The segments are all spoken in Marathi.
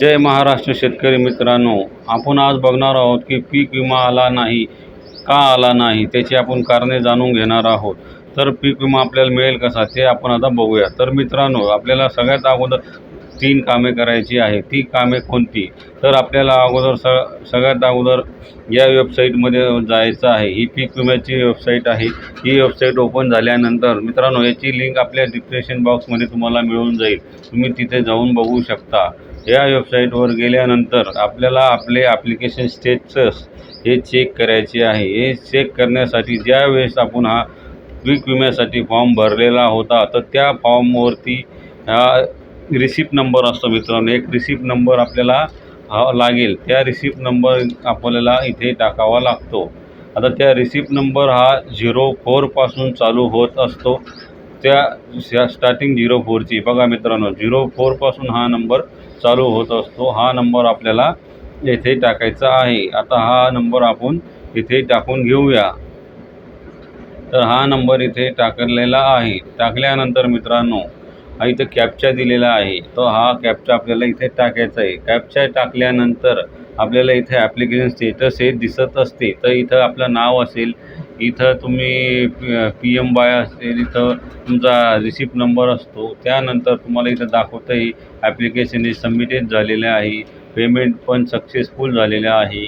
जय महाराष्ट्र शेतकरी मित्रांनो आपण आज बघणार आहोत की पीक विमा आला नाही का आला नाही त्याची आपण कारणे जाणून घेणार आहोत. तर पीक विमा आपल्याला मिळेल कसा ते आपण आता बघूया. तर मित्रांनो आपल्याला सगळ्यात अगोदर तीन कामे करायची आहे ती कामे कोणती? तर आपल्याला अगोदर स सगळ्यात अगोदर या वेबसाईटमध्ये जायचं आहे. ही पीक विम्याची वेबसाईट आहे. ही वेबसाईट ओपन झाल्यानंतर मित्रांनो याची लिंक आपल्या डिस्क्रिप्शन बॉक्समध्ये तुम्हाला मिळून जाईल. तुम्ही तिथे जाऊन बघू शकता. या वेबसाईटवर गेल्यानंतर आपल्याला आपले ॲप्लिकेशन स्टेटस हे चेक करायचे आहे. हे चेक करण्यासाठी ज्या वेळेस आपण हा पीक विम्यासाठी फॉर्म भरलेला होता तर त्या फॉर्मवरती हा रिसिप्ट नंबर असतो मित्रांनो. एक रिसिप्ट नंबर आपल्याला हा लागेल. त्या रिसिप्ट नंबर आपल्याला इथे टाकावा लागतो. आता त्या रिसिप्ट नंबर हा झिरो फोरपासून चालू होत असतो. त्या स्टार्टिंग झिरो फोरची बघा मित्रांनो झिरो फोरपासून हा नंबर चालू होत असतो. हा नंबर आपल्याला येथे टाकायचा आहे. आता हा नंबर आपण इथे टाकून घेऊया. तर हा नंबर इथे टाकलेला आहे. टाकल्यानंतर मित्रांनो हा इथं कॅपचा दिलेला आहे. तो हा कॅपचा आपल्याला इथे टाकायचा आहे. कॅपचा टाकल्यानंतर आपल्याला इथे ॲप्लिकेशन स्टेटस हे दिसत असते तर इथं आपलं नाव असेल इथं तुम्ही पी एम बाय असेल इथं तुमचा रिसिप्ट नंबर असतो त्यानंतर तुम्हाला इथं दाखवतं आहे ॲप्लिकेशन हे सबमिटेड झालेलं आहे पेमेंट पण सक्सेसफुल झालेलं आहे.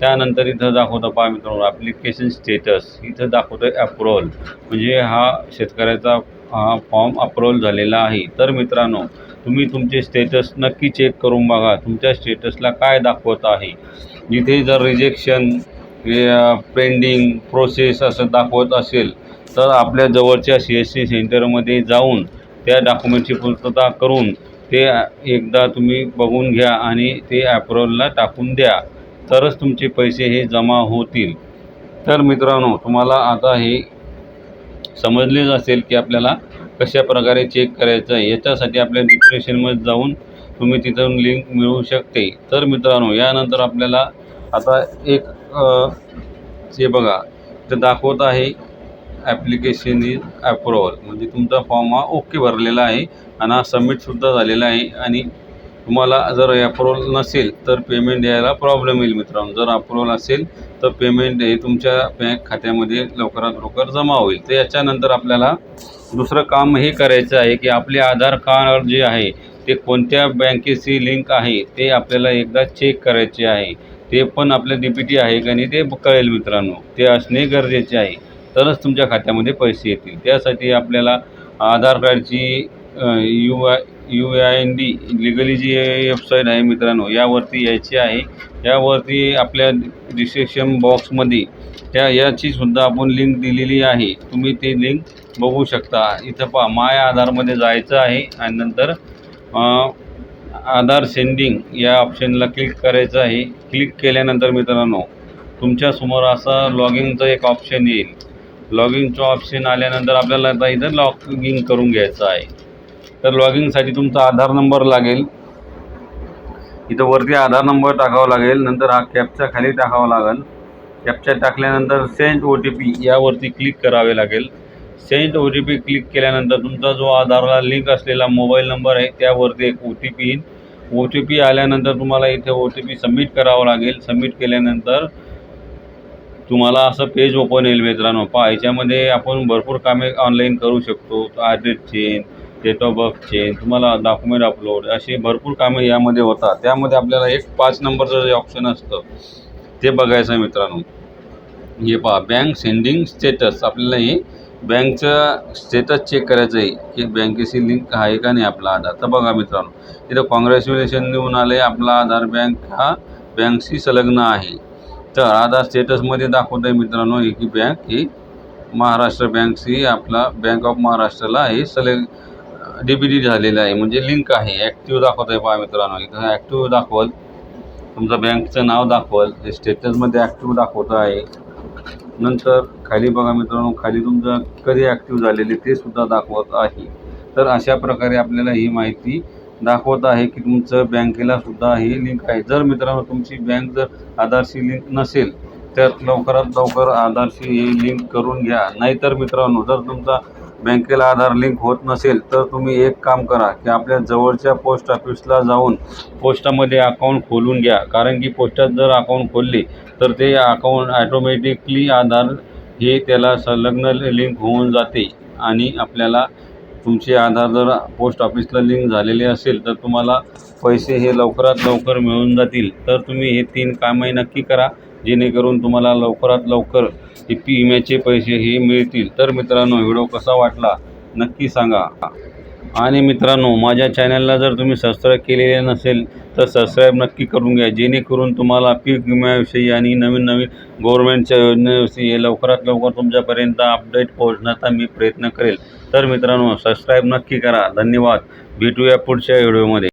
त्यानंतर इथं दाखवतं पहा मित्रांनो ॲप्लिकेशन स्टेटस इथं दाखवतं आहे म्हणजे हा शेतकऱ्याचा हा फॉर्म अप्रुवल झालेला आहे. तर मित्रांनो तुम्ही तुमचे स्टेटस नक्की चेक करून बघा. तुमच्या स्टेटसला काय दाखवत आहे. जिथे जर रिजेक्शन पेंडिंग प्रोसेस असं दाखवत असेल तर आपल्या जवळच्या सी एस सी सेंटरमध्ये जाऊन त्या डॉक्युमेंटची पूर्तता करून ते एकदा तुम्ही बघून घ्या आणि ते ॲप्रुव्हलला टाकून द्या. तरच तुमचे पैसे हे जमा होतील. तर मित्रांनो तुम्हाला आता हे समजलेच असेल की आपल्याला कशा प्रकारे चेक करायचं आहे. याच्यासाठी आपल्या डिप्रेशनमध्ये जाऊन तुम्ही तिथून लिंक मिळू शकते. तर मित्रांनो यानंतर आपल्याला आता एक हे बघा ते दाखवत आहे ॲप्लिकेशन इज अप्रुव्हल म्हणजे तुमचा फॉर्म हा ओके भरलेला आहे आणि हा सबमिटसुद्धा झालेला आहे आणि तुम्हाला जर अप्रुवल नसेल तर पेमेंट यायला प्रॉब्लेम येईल मित्रांनो. जर अप्रुवल असेल तर पेमेंट हे तुमच्या बँक खात्यामध्ये लवकरात लवकर जमा होईल. तर याच्यानंतर आपल्याला दुसरं काम हे करायचं आहे की आपले आधार कार्ड जे आहे ते कोणत्या बँकेशी लिंक आहे ते आपल्याला एकदा चेक करायचे आहे. ते पण आपलं डी पी टी आहे का नाही ते कळेल मित्रांनो. ते असणे गरजेचे आहे. तरच तुमच्या खात्यामध्ये पैसे येतील. त्यासाठी आपल्याला आधार कार्डची U I U I N D legally G website आहे मित्रांनो यावरती यायची आहे. यावरती आपल्या डिस्क्रिप्शन बॉक्समध्ये त्या याचीसुद्धा आपण लिंक दिलेली आहे. तुम्ही ती लिंक बघू शकता. इथं पहा माय आधारमध्ये जायचं आहे आणि नंतर आधार सेंडिंग या ऑप्शनला क्लिक करायचं आहे. क्लिक केल्यानंतर मित्रांनो तुमच्यासमोर असा लॉगिंगचं एक ऑप्शन येईल. लॉगिंगचं ऑप्शन आल्यानंतर आपल्याला आता इथं लॉगिंग करून घ्यायचं आहे. तर लॉगिंगसाठी तुमचा आधार नंबर लागेल. इथं वरती आधार नंबर टाकावा लागेल नंतर हा कॅपच्या खाली टाकावा लागेल. कॅपच्या टाकल्यानंतर सेंट ओ टी पी यावरती क्लिक करावे लागेल. Send O T P click केल्यानंतर तुमचा जो आधारला लिंक असलेला मोबाईल नंबर आहे त्यावरती एक ओ टी पी येईल. ओ टी पी आल्यानंतर तुम्हाला इथे ओ टी पी सबमिट करावं लागेल. सबमिट केल्यानंतर तुम्हाला असं पेज ओपन येईल मित्रांनो. पहा याच्यामध्ये आपण भरपूर कामे ऑनलाईन करू शकतो. Address change date of birth change तुम्हाला डॉक्युमेंट अपलोड अशी भरपूर कामं यामध्ये होतात. त्यामध्ये आपल्याला एक पाच नंबरचं जे ऑप्शन असतं ते बघायचं आहे मित्रांनो. हे पहा बँक सेंडिंग स्टेटस आपल्याला हे बँकचं स्टेटस चेक करायचं आहे की बँकेशी लिंक आहे का नाही आपला आधार? तर बघा मित्रांनो इथं कॉंग्रॅच्युलेशन देऊन आले आपला आधार बँक हा बँकशी संलग्न आहे. तर आधार स्टेटसमध्ये दाखवत आहे मित्रांनो ही की बँक ही महाराष्ट्र बँकशी आपला बँक ऑफ महाराष्ट्राला हे सलग डी बी डी झालेलं आहे म्हणजे लिंक आहे. ॲक्टिव्ह दाखवत आहे पहा मित्रांनो. इथं ॲक्टिव्ह दाखवल. तुमचं बँकचं नाव दाखवल. ते स्टेटसमध्ये ॲक्टिव्ह दाखवतं आहे. नंतर खाली बघा मित्रांनो खाली तुमचं कधी ॲक्टिव्ह झालेले ते सुद्धा दाखवत आहे. तर अशा प्रकारे आपल्याला ही माहिती दाखवत आहे की तुमचं बँकेला सुद्धा ही लिंक आहे. जर मित्रांनो तुमची बँक जर आधारशी लिंक नसेल तर लवकरात लवकर आधारशी ही लिंक करून घ्या. नाहीतर मित्रांनो जर तुमचा बँकेला आधार लिंक होत नसेल तर तुम्ही एक काम करा की आपल्या जवळच्या पोस्ट ऑफिसला जाऊन पोस्टामध्ये अकाउंट खोलून घ्या. कारण की पोस्टात जर अकाउंट खोलले तर ते अकाउंट ॲटोमॅटिकली आधार हे त्याला संलग्न लिंक होऊन जाते. आणि आपल्याला तुमचे आधार जर पोस्ट ऑफिसला लिंक झालेले असेल तर तुम्हाला पैसे हे लवकरात लवकर मिळून जातील. तर तुम्ही हे तीन कामही नक्की करा. जेणेकरून तुम्हाला लवकरात लवकर हे पी विम्याचे पैसे हे मिळतील. तर मित्रांनो व्हिडिओ कसा वाटला नक्की सांगा. आणि मित्रांनो माझ्या चॅनलला जर तुम्ही सबस्क्राईब केलेले नसेल तर सबस्क्राईब नक्की करून घ्या. जेणेकरून तुम्हाला पीक विम्याविषयी आणि नवीन नवीन गव्हर्नमेंटच्या योजनेविषयी हे लवकरात लवकर तुमच्यापर्यंत अपडेट पोहोचण्याचा मी प्रयत्न करेल. तर मित्रांनो सबस्क्राईब नक्की करा. धन्यवाद. भेटूया पुढच्या व्हिडिओमध्ये.